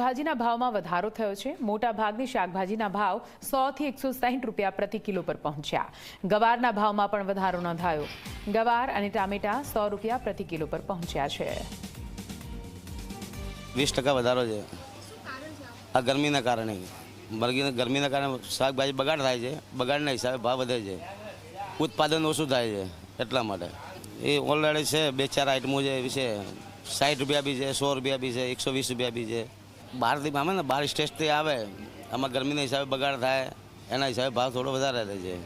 શાકભાજીના ભાવમાં વધારો થયો છે. મોટા ભાગની શાકભાજીના ભાવ સોથી એકસો સાહીઠ રૂપિયા પ્રતિ કિલો પર પહોંચ્યા. ગવારના ભાવમાં પણ વધારો નોંધાયો. ગવાર અને ટામેટા સો રૂપિયા પ્રતિ કિલો પર પહોંચ્યા છે. વીસ ટકા વધારો છે. આ ગરમીના કારણે. ગરમીના કારણે શાકભાજી બગાડ થાય છે. બગાડના હિસાબે ભાવ વધે છે. ઉત્પાદન ઓછું થાય છે એટલા માટે. એ ઓલરેડી છે, બે ચાર આઈટમો એવી છે સાઠ રૂપિયા બી છે, સો રૂપિયા બી છે, એકસો વીસ રૂપિયા બી છે. બહારથી આવે ને બહાર સ્ટેજથી આવે. આમાં ગરમીના હિસાબે બગાડ થાય, એના હિસાબે ભાવ થોડો વધારે રહે છે.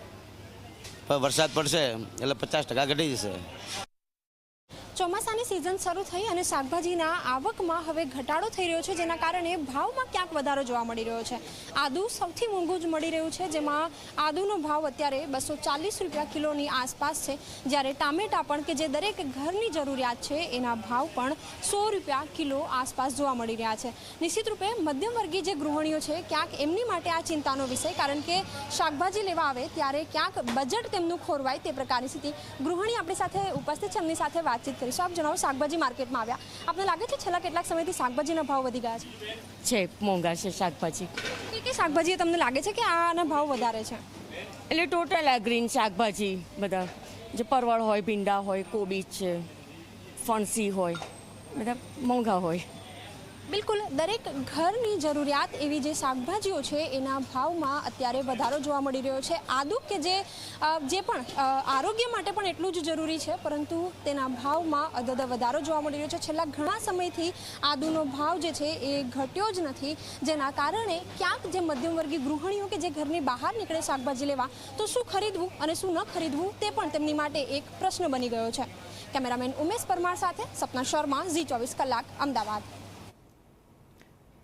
પણ વરસાદ પડશે એટલે પચાસ ટકા ઘટી જશે. ચોમાસાની સિઝન શરૂ થઈ અને શાકભાજીના આવકમાં હવે ઘટાડો થઈ રહ્યો છે, જેના કારણે ભાવમાં ક્યાંક વધારો જોવા મળી રહ્યો છે. આદુ સૌથી મોંઘું જ મળી રહ્યું છે, જેમાં આદુનો ભાવ અત્યારે બસો ચાલીસ રૂપિયા કિલોની આસપાસ છે. જ્યારે ટામેટા પણ કે જે દરેક ઘરની જરૂરિયાત છે, એના ભાવ પણ સો રૂપિયા કિલો આસપાસ જોવા મળી રહ્યા છે. નિશ્ચિત રૂપે મધ્યમ વર્ગીય જે ગૃહિણીઓ છે, ક્યાંક એમની માટે આ ચિંતાનો વિષય, કારણ કે શાકભાજી લેવા આવે ત્યારે ક્યાંક બજેટ તેમનું ખોરવાય તે પ્રકારની સ્થિતિ. ગૃહિણી આપણી સાથે ઉપસ્થિત છે, એમની સાથે વાતચીત કરીશું. આપ જણાવો શાકભાજી માર્કેટમાં આવ્યા. આપને લાગે છે છેલ્લા કેટલાક સમયથી શાકભાજીના ભાવ વધી ગયા છે? છે મોંઘા છે શાકભાજી. કે કે શાકભાજી તમને લાગે છે કે આના ભાવ વધારે છે? એટલે ટોટલ આ ગ્રીન શાકભાજી બધા. જે પરવળ હોય ભીંડા હોય કોબીજ છે ફણસી હોય બધા મોંઘા હોય. બિલકુલ, દરેક ઘરની જરૂરિયાત એવી જે શાકભાજીઓ છે, એના ભાવમાં અત્યારે વધારો જોવા મળી રહ્યો છે. આદુ કે જે પણ આરોગ્ય માટે પણ એટલું જ જરૂરી છે, પરંતુ તેના ભાવમાં અદદ વધારો જોવા મળી રહ્યો છે. છેલ્લા ઘણા સમયથી આદુનો ભાવ જે છે, એ ઘટ્યો જ નથી. જેના કારણે ક્યાંક જે મધ્યમવર્ગીય ગૃહિણીઓ કે જે ઘરની બહાર નીકળે શાકભાજી લેવા, તો શું ખરીદવું અને શું ન ખરીદવું તે પણ તેમની માટે એક પ્રશ્ન બની ગયો છે. કેમેરામેન ઉમેશ પરમાર સાથે સપના શર્મા, ઝી ચોવીસ કલાક, અમદાવાદ.